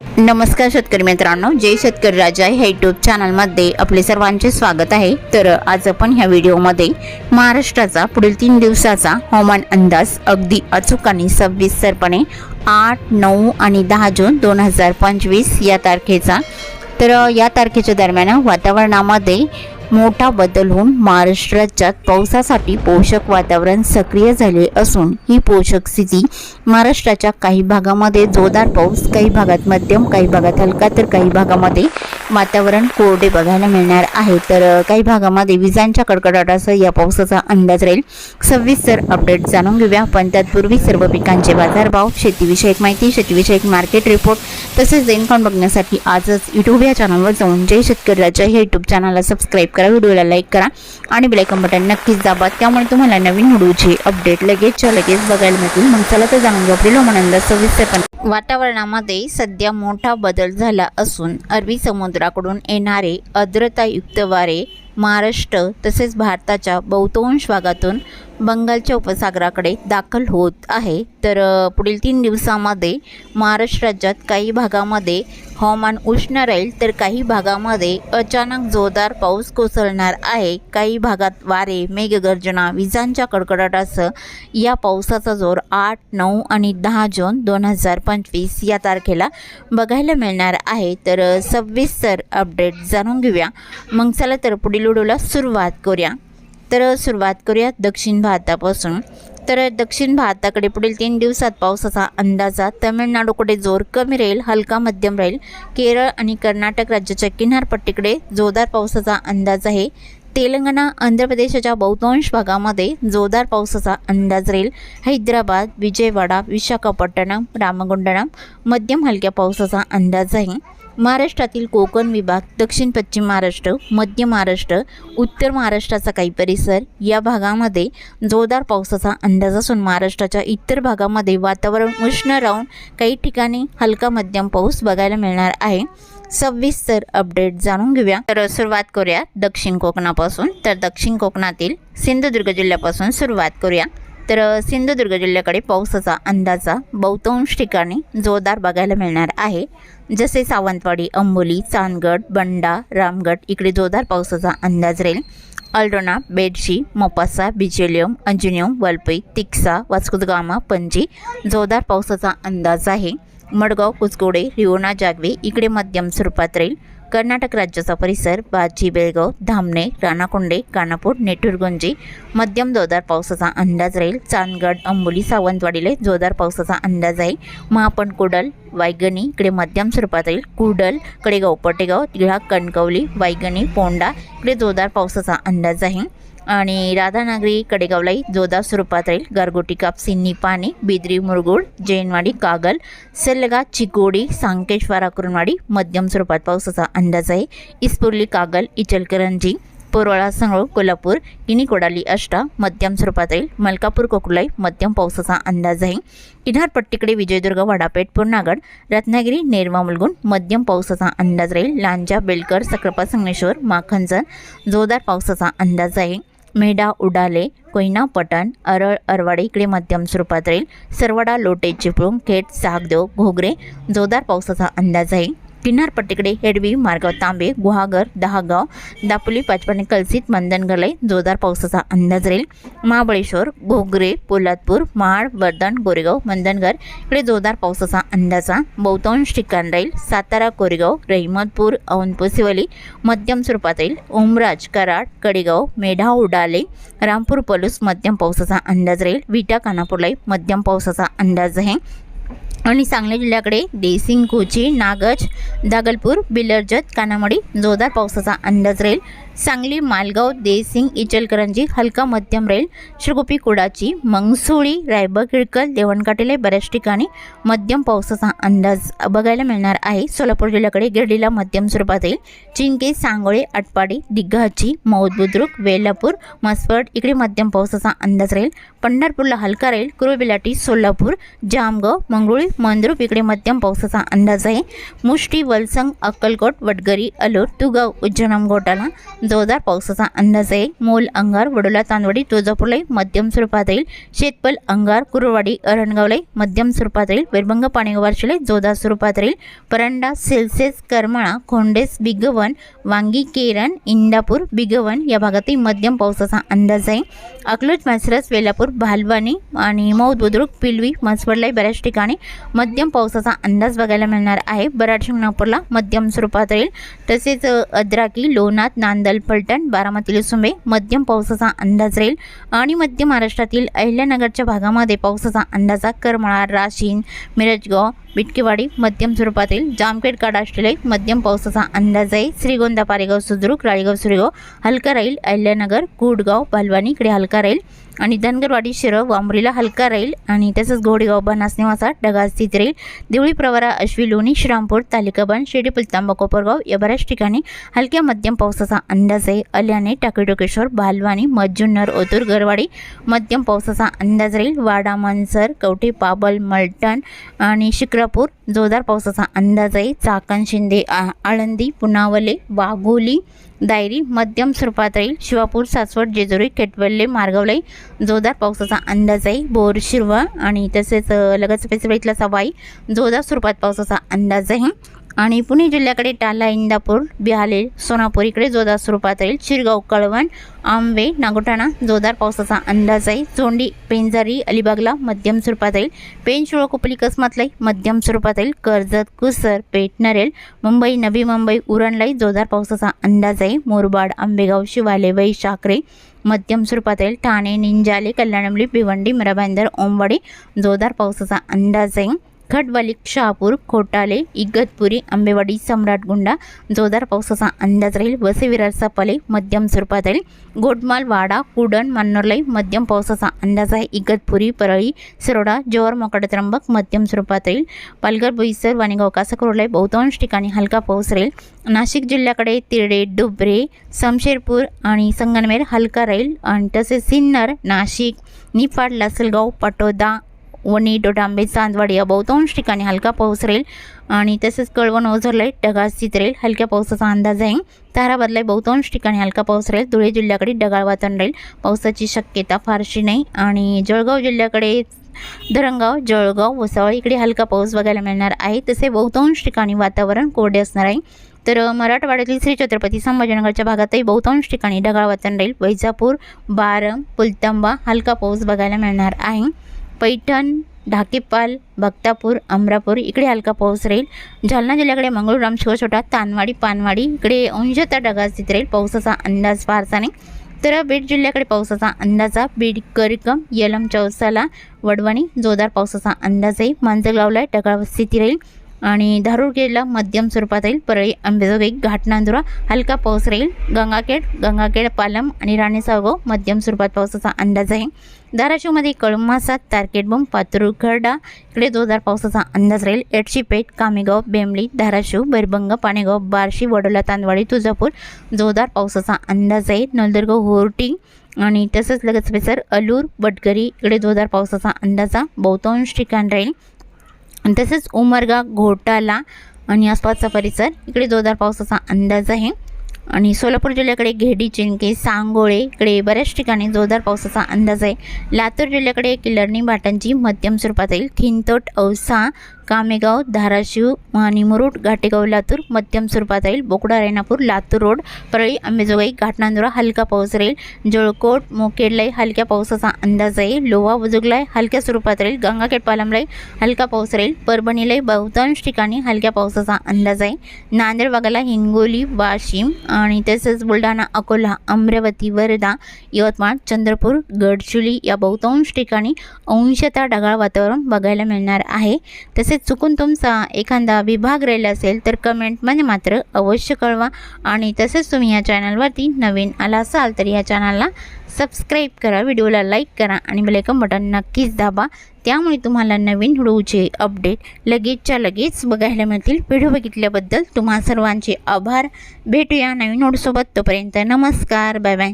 नमस्कार शेतकरी मित्रांनो जय शेतकरी राजा ह्या युट्यूब चॅनलमध्ये आपले सर्वांचे स्वागत आहे. तर आज आपण ह्या व्हिडिओमध्ये महाराष्ट्राचा पुढील तीन दिवसाचा हवामान अंदाज अगदी अचूक आणि सविस्तरपणे आठ नऊ आणि दहा जून दोन हजार पंचवीस या तारखेचा. तर या तारखेच्या दरम्यान वातावरणामध्ये मोठा बदल होऊन महाराष्ट्र राज्यात पावसासाठी पोषक वातावरण सक्रिय झाले असून ही पोषक स्थिती महाराष्ट्राच्या काही भागामध्ये जोरदार पाऊस काही भागात मध्यम काही भागात हलका तर काही भागामध्ये वातावरण कोरडे बघायला मिळणार आहे. तर काही भागामध्ये विजांच्या कडकडाटासह या पावसाचा अंदाज राहील. सविस्तर अपडेट जाणून घेऊया. पण तत्पूर्वी सर्व पिकांचे बाजारभाव शेतीविषयक माहिती शेतीविषयक मार्केट रिपोर्ट तसेच इन्कॉन बघण्यासाठी आजच यूट्यूब या चॅनलवर जाऊन जय शेतकरी राजा हे यूट्यूब चॅनलला सबस्क्राईब करा व्हिडिओला लाईक करा आणि बेलायकन बटन नक्कीच दाबा. त्यामुळे तुम्हाला नवीन व्हिडिओचे अपडेट लगेचच्या लगेच बघायला मिळतील. मग चला तर जाणून घेऊ आपली लोमनंद सविस्तरपणे वातावरणामध्ये सध्या मोठा बदल झाला असून अरबी समुद्राकडून येणारे आर्द्रतायुक्त वारे महाराष्ट्र तसेच भारताच्या बहुतांश भागातून बंगालच्या उपसागराकडे दाखल होत आहे. तर पुढील तीन दिवसामध्ये महाराष्ट्र राज्यात काही भागामध्ये हवामान उष्ण राहील तर काही भागामध्ये अचानक जोरदार पाऊस कोसळणार आहे. काही भागात वारे मेघगर्जना विजांच्या कडकडाटासह या पावसाचा जोर आठ नऊ आणि दहा जून दोन हजार पंचवीस या तारखेला बघायला मिळणार आहे. तर सविस्तर अपडेट जाणून घेऊया. मग चला तर पुढील व्हिडिओला सुरुवात करूया. तर सुरुवात करूया दक्षिण भारतापासून. तर दक्षिण भारताकडे पुढील तीन दिवसात पावसाचा अंदाजा तमिळनाडूकडे जोर कमी राहील हलका मध्यम राहील. केरळ आणि कर्नाटक राज्याच्या किनारपट्टीकडे जोरदार पावसाचा अंदाज आहे. तेलंगणा आंध्र प्रदेशाच्या बहुतांश भागामध्ये जोरदार पावसाचा अंदाज राहील. हैदराबाद विजयवाडा विशाखापट्टणम रामगुंडणम मध्यम हलक्या पावसाचा अंदाज आहे. महाराष्ट्रातील कोकण विभाग दक्षिण पश्चिम महाराष्ट्र मध्य महाराष्ट्र उत्तर महाराष्ट्राचा काही परिसर या भागामध्ये जोरदार पावसाचा अंदाज असून महाराष्ट्राच्या इतर भागामध्ये वातावरण उष्ण राहून काही ठिकाणी हलका मध्यम पाऊस बघायला मिळणार आहे. सविस्तर अपडेट जाणून घेऊया. तर सुरुवात करूया दक्षिण कोकणापासून. तर दक्षिण कोकणातील सिंधुदुर्ग जिल्ह्यापासून सुरुवात करूया. तर सिंधुदुर्ग जिल्ह्याकडे पावसाचा अंदाजा बहुतांश ठिकाणी जोरदार बघायला मिळणार आहे. जसे सावंतवाडी अंबोली चांदगड बंडा रामगड इकडे जोरदार पावसाचा अंदाज राहील. अल्डोना बेडशी मोपासा बिचेलियम अंजुनियम वलपई तिक्सा वास्कोदगामा पणजी जोरदार पावसाचा अंदाज आहे. मडगाव कुचगोडे रिओना जागवे इकडे मध्यम स्वरूपात राहील. कर्नाटक राज्याचा परिसर बाजी बेळगाव धामणे राणाकोंडे कानापूर नेटुरगुंजी मध्यम जोरदार पावसाचा अंदाज राहील. चांदगड अंबोली सावंतवाडीला जोरदार पावसाचा अंदाज आहे. महापण कुडल वायगणी इकडे मध्यम स्वरूपात राहील. कुडल कडेगाव पटेगाव तिळा कणकवली वायगणी पोंडा इकडे जोरदार पावसाचा अंदाज आहे. आणि राधानगरी कडेगावलाई जोरदार स्वरूपात राहील गारगोटी कापसी निपाणी बिद्री मुरगुड जैनवाडी कागल सल्लगा चिकोडी सांकेश्वरा कुरणवाडी मध्यम स्वरूपात पावसाचा अंदाज आहे. इस्पुर्ली कागल इचलकरंजी पोरवाळा संगळ कोल्हापूर किनी कोडाली अष्टा मध्यम स्वरूपात राहील मलकापूर कोकुलाई मध्यम पावसाचा अंदाज आहे. किनारपट्टीकडे विजयदुर्ग वडापेठ पूर्णागड रत्नागिरी नेरवा मुलगुण मध्यम पावसाचा अंदाज राहील. लांजा बेलकर सक्रपा संगमेश्वर माखंजन जोरदार पावसाचा अंदाज आहे. मेढा उडाले कोयना पटण अरळ अरवाडे इकडे मध्यम स्वरूपात राहील. सरवडा लोटे चिपळूण खेड सागदेव घोगरे जोरदार पावसाचा अंदाज आहे. किनारपट्टीकडे हेडवी मार्गाव तांबे गुहागर दहागाव दापोली पाचपाणी कलसित मंदनगरलाई जोरदार पावसाचा अंदाज राहील महाबळेश्वर घोगरे पोलादपूर महाड वर्धन गोरेगाव मंदनगर इकडे जोरदार पावसाचा अंदाजा बहुतांश ठिकाण राहील सातारा कोरेगाव रहिमतपूर औनपूर सिवली मध्यम स्वरूपात राहील ओमराज कराड कडेगाव मेढा उडाले रामपूर पलूस मध्यम पावसाचा अंदाज राहील विटा कानापूरलाई मध्यम पावसाचा अंदाज आहे आणि सांगली जिल्ह्याकडे देसिंग कोची नागज दागलपूर बिलर्जत कानामडी जोरदार पावसाचा अंदाज राहील. सांगली मालगाव देसिंग इचलकरंजी हलका मध्यम राहील श्रीगोपी कुडाची मंगसुळी रायबग किळकल देवणकाटेले बऱ्याच ठिकाणी मध्यम पावसाचा अंदाज बघायला मिळणार आहे. सोलापूर जिल्ह्याकडे गिरडीला मध्यम स्वरूपात येईल. चिंके सांगोळे आटपाडी दिग्घाची मौद बुद्रुक वेलापूर मसवड इकडे मध्यम पावसाचा अंदाज राहील. पंढरपूरला हलका राहील. कुरुबिलाटी सोलापूर जामगाव मंगरुळी मंद्रुप इकडे मध्यम पावसाचा अंदाज आहे. मुष्टी वलसंग अक्कलकोट वडगरी अलोर तुगाव उज्जनम घोटाला जोरदार पावसाचा अंदाज आहे. मोल अंगार वडोला तांदवडी तुळजापूरला मध्यम स्वरूपात येईल. शेतपल अंगार कुरुवाडी अरणगावलाई मध्यम स्वरूपात राहील वेरभंग पाणीगवारशिले जोरदार स्वरूपात राहील परंडा सेल्सेस करमाळा खोंडेस बिगवन वांगी केरन इंदापूर बिगवन या भागातील मध्यम पावसाचा अंदाज आहे. अकलूज मासरस वेलापूर भालवानी आणि मौद बुद्रुक पिलवी मसवडलाही बऱ्याच ठिकाणी मध्यम पावसाचा अंदाज बघायला मिळणार आहे. बराड शिंगणापूरला मध्यम स्वरूपात राहील तसेच अद्राकी लोणात नांदल पलटण बारामती सुंबे मध्यम पावसाचा अंदाज राहील. आणि मध्य महाराष्ट्रातील अहिल्यानगरच्या भागामध्ये पावसाचा अंदाजा करमाळा राशीन. मिरजगाव बिटकेवाडी मध्यम स्वरूपात येईल जामखेड काडाष्टले मध्यम पावसाचा अंदाज आहे. श्रीगोंदा पारेगाव सुद्रुक राळेगाव सुरेगाव हलका राहील. अहिल्यानगर कुडगाव बालवानी इकडे हलका राहील. आणि धनगरवाडी शिरं वांबरीला हलका राहील आणि तसंच घोडेगाव बनास निवासा ढगा स्थित राहील. देवळी प्रवरा अश्वी लोणी श्रीरामपूर तालिकाबन शेडीपुल तांबा कोपरगाव या बऱ्याच ठिकाणी हलक्या मध्यम पावसाचा अंदाज आहे. अल्याने टाकेटोकेश्वर बालवाणी मज्जुन्नर ओतूर गरवाडी मध्यम पावसाचा अंदाज राहील. वाडा मानसर कवठे पाबल मलटण आणि शिक्रापूर जोरदार पावसाचा अंदाज आहे. चाकण शिंदे आळंदी पुनावले वाघोली दायरी मध्यम स्वरूपात राहील. शिवापूर सासवड जेजुरी केटवल्ले मार्गवलाई जोरदार पावसाचा अंदाज आहे. बोर शिरवा आणि तसेच लगत लगतच सवाई जोरदार स्वरूपात पावसाचा अंदाज आहे. आणि पुणे जिल्ह्याकडे टाला इंदापूर बिहाले सोनापूर इकडे जोरदार स्वरूपात राहील. शिरगाव कळवण आंबे नागोठाणा जोरदार पावसाचा अंदाज आहे. चोंडी पेंजारी अलिबागला मध्यम स्वरूपात राहील. पेनशुळ कुपली कसमातलाई मध्यम स्वरूपात राहील. कर्जत कुसर पेठ नरेल मुंबई नवी मुंबई उरणलाई जोरदार पावसाचा अंदाज आहे. मोरबाड आंबेगाव शिवाले वै शाकरे मध्यम स्वरूपात राहील. ठाणे निंजाले कल्याणमली भिवंडी मराबांदर ओंबाडी जोरदार पावसाचा अंदाज आहे. खडवाली शहापूर खोटाले इगतपुरी आंबेवाडी सम्राटगुंडा जोरदार पावसाचा अंदाज राहील. वसे पले मध्यम स्वरूपात राहील. गोडमाल वाडा कुडण मान्नोरलाई मध्यम पावसाचा अंदाज आहे. इगतपुरी परळी सरोडा जोर मोकाडा त्र्यंबक मध्यम स्वरूपात राहील. पालघर बोईसर वाणीगाव कासाकोरलाई बहुतांश ठिकाणी हलका पाऊस राहील. नाशिक जिल्ह्याकडे तिरडे डुबरे समशेरपूर आणि संगनमेर हलका राहील. आणि तसेच सिन्नर नाशिक निफाड लासलगाव पाटोदा वणी डोडांबे चांदवाडी या बहुतांश ठिकाणी हलका पाऊस राहील आणि तसेच कळवण ओझरलाई ढगाळ स्थित राहील हलक्या पावसाचा अंदाज आहे. ताराबादलाई बहुतांश ठिकाणी हलका पाऊस राहील धुळे जिल्ह्याकडे ढगाळ वातावरण राहील. पावसाची शक्यता फारशी नाही. आणि जळगाव जिल्ह्याकडे धरणगाव जळगाव वसावळ इकडे हलका पाऊस बघायला मिळणार आहे. तसे बहुतांश ठिकाणी वातावरण कोरडे असणार आहे. तर मराठवाड्यातील श्री छत्रपती संभाजीनगरच्या भागातही बहुतांश ठिकाणी ढगाळ वातावरण राहील. वैजापूर बारम पुलतंबा हलका पाऊस बघायला मिळणार आहे. पैठण ढाकेपाल भक्तापूर अमरापूर इकडे हलका पाऊस राहील. जालना जिल्ह्याकडे मंगळूराम शिवछोटा तानवाडी पानवाडी इकडे अंशता ढगाळ स्थित राहील. पावसाचा अंदाज फारसा नाही. तर बीड जिल्ह्याकडे पावसाचा अंदाज आहे. बीड करकम यलम चौसाला वडवणी जोरदार पावसाचा अंदाज आहे. मांजरगावला ढगाळ स्थिती राहील. आणि धारूरगेला मध्यम स्वरूपात येईल परळी आंबेजोगाई घाटनांदुरा हलका पाऊस राहील. गंगाखेड गंगाखेड पालम आणि राणी सावगाव मध्यम स्वरूपात पावसाचा अंदाज आहे. धाराशिवमध्ये कळमासात तारकेटबोम पातूर खरडा इकडे जोरदार पावसाचा अंदाज राहील. एडशीपेठ कामेगाव बेंबली धाराशिव बैरबंग पाणेगाव बार्शी वडोला तांदवाडी तुळजापूर जोरदार पावसाचा अंदाज आहे. नलदुर्ग होर्टी आणि तसंच लगेच पेसर अलूर बटगरी इकडे जोरदार पावसाचा अंदाजा बहुतांश ठिकाण राहील. तसेच उमरगा घोटाला आणि आसपासचा परिसर. इकडे जोरदार पावसाचा अंदाज आहे. आणि सोलापूर जिल्ह्याकडे घेडी चिंके सांगोळे इकडे बऱ्याच ठिकाणी जोरदार पावसाचा अंदाज आहे. लातूर जिल्ह्याकडे किल्लरणी भाटांची मध्यम स्वरूपात येईल. खिंतोट औसा कामेगाव धाराशिव आणि मुरुड घाटेगाव लातूर मध्यम स्वरूपात येईल. बोकडा रेणापूर लातूर रोड परळी अंबेजोगाई घाटनांदुरा हलका पाऊस राहील. जळकोट मोकेडलाई हलक्या पावसाचा अंदाज आहे. लोहा बुजुगलाई हलक्या स्वरूपात राहील. गंगाखेड पालमलाई हलका पाऊस राहील. परभणीलाई बहुतांश ठिकाणी हलक्या पावसाचा अंदाज आहे. नांदेड भागाला हिंगोली वाशिम आणि तसेच बुलढाणा अकोला अमरावती वर्धा यवतमाळ चंद्रपूर गडचुली या बहुतांश ठिकाणी अंशतः ढगाळ वातावरण बघायला मिळणार आहे. तसेच चुकून तुमचा एखादा विभाग राहिला असेल तर कमेंटमध्ये मात्र अवश्य कळवा आणि तसेच तुम्ही या चॅनलवरती नवीन आला असाल तर या चॅनलला सबस्क्राईब करा व्हिडिओला लाईक करा आणि बेलायकन बटन नक्कीच दाबा. त्यामुळे तुम्हाला नवीन व्हिडिओचे अपडेट लगेचच्या लगेच बघायला मिळतील व्हिडिओ बघितल्याबद्दल तुम्हा सर्वांचे आभार. भेटूया नवीन व्हिडिओसोबत तोपर्यंत नमस्कार. Bye bye